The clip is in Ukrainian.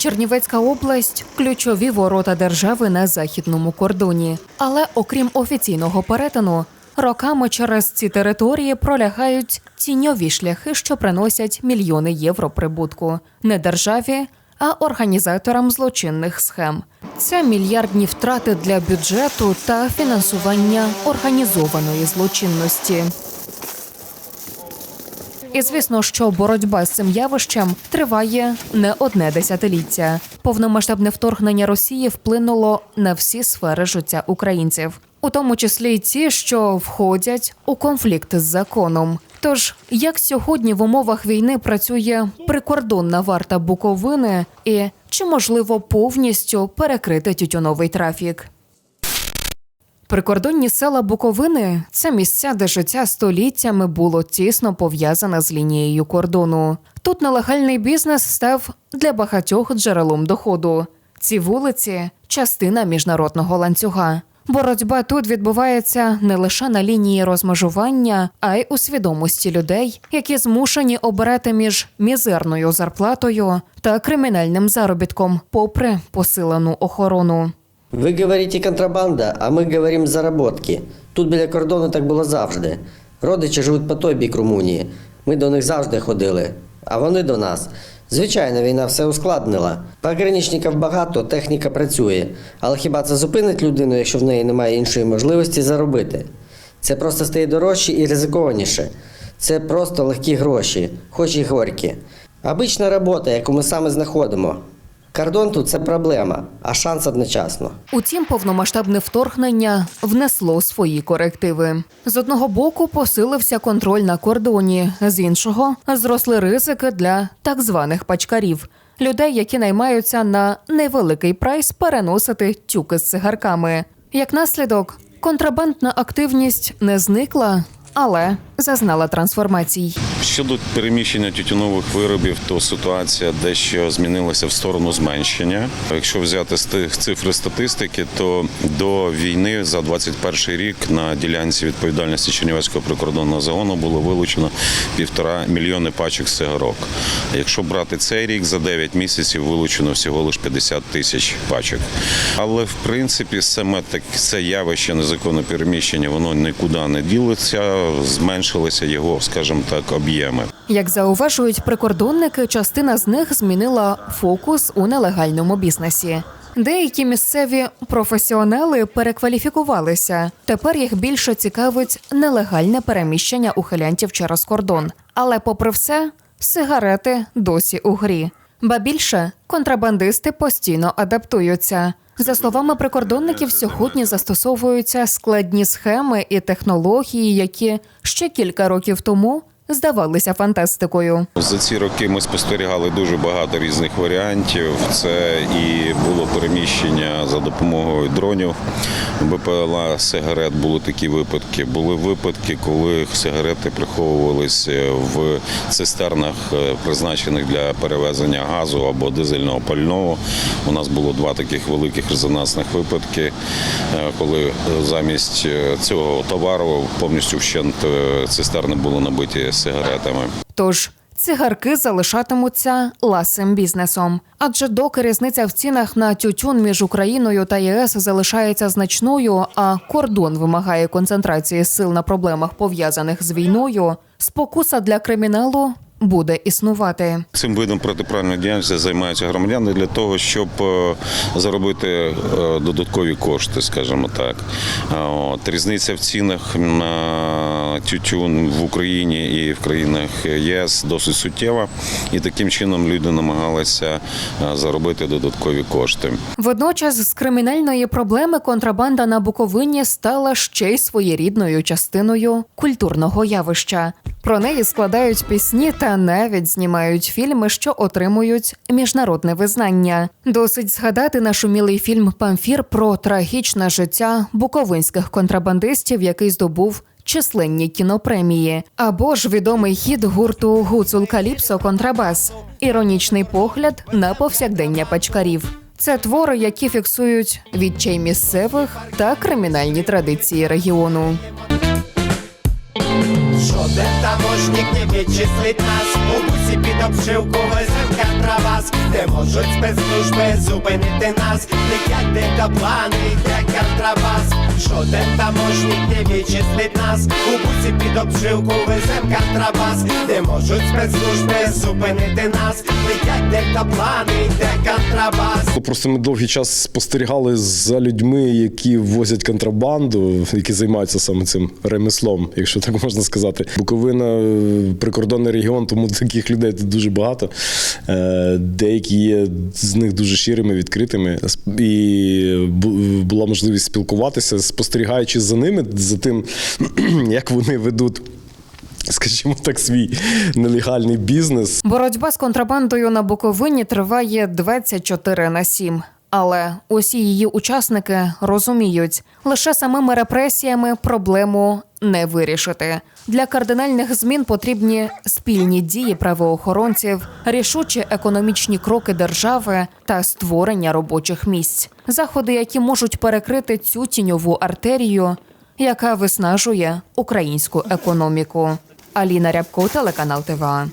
Чернівецька область ключові ворота держави на західному кордоні. Але окрім офіційного перетину, роками через ці території пролягають тіньові шляхи, що приносять мільйони євро прибутку не державі, а організаторам злочинних схем. Це мільярдні втрати для бюджету та фінансування організованої злочинності. І звісно, що боротьба з цим явищем триває не одне десятиліття. Повномасштабне вторгнення Росії вплинуло на всі сфери життя українців, у тому числі й ті, що входять у конфлікт з законом. Тож, як сьогодні в умовах війни працює прикордонна варта Буковини, і чи можливо повністю перекрити тютюновий трафік? Прикордонні села Буковини це місця, де життя століттями було тісно пов'язане з лінією кордону. Тут нелегальний бізнес став для багатьох джерелом доходу. Ці вулиці частина міжнародного ланцюга. Боротьба тут відбувається не лише на лінії розмежування, а й у свідомості людей, які змушені обирати між мізерною зарплатою та кримінальним заробітком, попри посилену охорону. Ви говорите контрабанда, а ми говоримо заработки. Тут біля кордону так було завжди. Родичі живуть по той бік Румунії. Ми до них завжди ходили, а вони до нас. Звичайно, війна все ускладнила. Пограничників багато, техніка працює. Але хіба це зупинить людину, якщо в неї немає іншої можливості заробити? Це просто стає дорожче і ризикованіше. Це просто легкі гроші, хоч і горькі. Обична робота, яку ми саме знаходимо. Кордон тут це проблема, а шанс одночасно. Утім, повномасштабне вторгнення внесло свої корективи. З одного боку посилився контроль на кордоні, з іншого зросли ризики для так званих пачкарів людей, які наймаються на невеликий прайс переносити тюки з цигарками. Як наслідок, контрабандна активність не зникла, але зазнала трансформацій. Щодо переміщення тютюнових виробів, то ситуація дещо змінилася в сторону зменшення. Якщо взяти з тих цифри статистики, то до війни за 21 рік на ділянці відповідальності Чернівецького прикордонного загону було вилучено півтора мільйони пачок сигарок. Якщо брати цей рік, за 9 місяців вилучено всього лише 50 тисяч пачок. Але в принципі саме так це явище незаконне переміщення, воно нікуди не ділиться, зменшилися його, скажімо так, об'єми. Як зауважують прикордонники, частина з них змінила фокус у нелегальному бізнесі. Деякі місцеві професіонали перекваліфікувалися. Тепер їх більше цікавить нелегальне переміщення ухилянтів через кордон. Але, попри все, сигарети досі у грі. Ба більше контрабандисти постійно адаптуються. За словами прикордонників, сьогодні застосовуються складні схеми і технології, які ще кілька років тому здавалися фантастикою. За ці роки ми спостерігали дуже багато різних варіантів. Це і було переміщення за допомогою дронів. БПЛА сигарет були такі випадки. Були випадки, коли сигарети приховувалися в цистернах, е, призначених для перевезення газу або дизельного пального. У нас було два таких великих резонансних випадки, е, коли е, замість цього товару повністю вщент цистерни були набиті сигаретами. Тож цигарки залишатимуться ласим бізнесом. Адже доки різниця в цінах на тютюн між Україною та ЄС залишається значною, а кордон вимагає концентрації сил на проблемах пов'язаних з війною, спокуса для криміналу буде існувати. Цим видом протиправної діяльності займаються громадяни для того, щоб е, заробити е, додаткові кошти, скажімо так. От різниця в цінах на тютюн в Україні і в країнах ЄС досить суттєва, і таким чином люди намагалися е, заробити додаткові кошти. Водночас з кримінальної проблеми контрабанда на Буковині стала ще й своєрідною частиною культурного явища. Про неї складають пісні та навіть знімають фільми, що отримують міжнародне визнання. Досить згадати наш умілий фільм Памфір про трагічне життя буковинських контрабандистів, який здобув численні кінопремії, або ж відомий хід гурту Гуцул Каліпсо Контрабас, іронічний погляд на повсякдення пачкарів. Це твори, які фіксують відчай місцевих та кримінальні традиції регіону. Жоден таможник не відчислить нас. У бусі під обшивку везем контрабас Де можуть спецслужби зупинити нас? Летять дельтаплани, йде контрабас Жоден таможник не відчислить нас. У бусі під обшивку везем контрабас Де можуть спецслужби зупинити нас? Летять дельтаплани, йде контрабас Просто ми довгий час спостерігали за людьми, які возять контрабанду, які займаються саме цим ремеслом, якщо так можна сказати. Буковина е, прикордонний регіон, тому таких людей тут дуже багато. Е, Деякі є з них дуже щирими, відкритими. І була можливість спілкуватися, спостерігаючи за ними, за тим, як вони ведуть. Скажімо так, свій нелегальний бізнес. Боротьба з контрабандою на Буковині триває 24 на 7. Але усі її учасники розуміють, лише самими репресіями проблему не вирішити. Для кардинальних змін потрібні спільні дії правоохоронців, рішучі економічні кроки держави та створення робочих місць, заходи, які можуть перекрити цю тіньову артерію, яка виснажує українську економіку. Аліна Рябко, телеканал ТВА.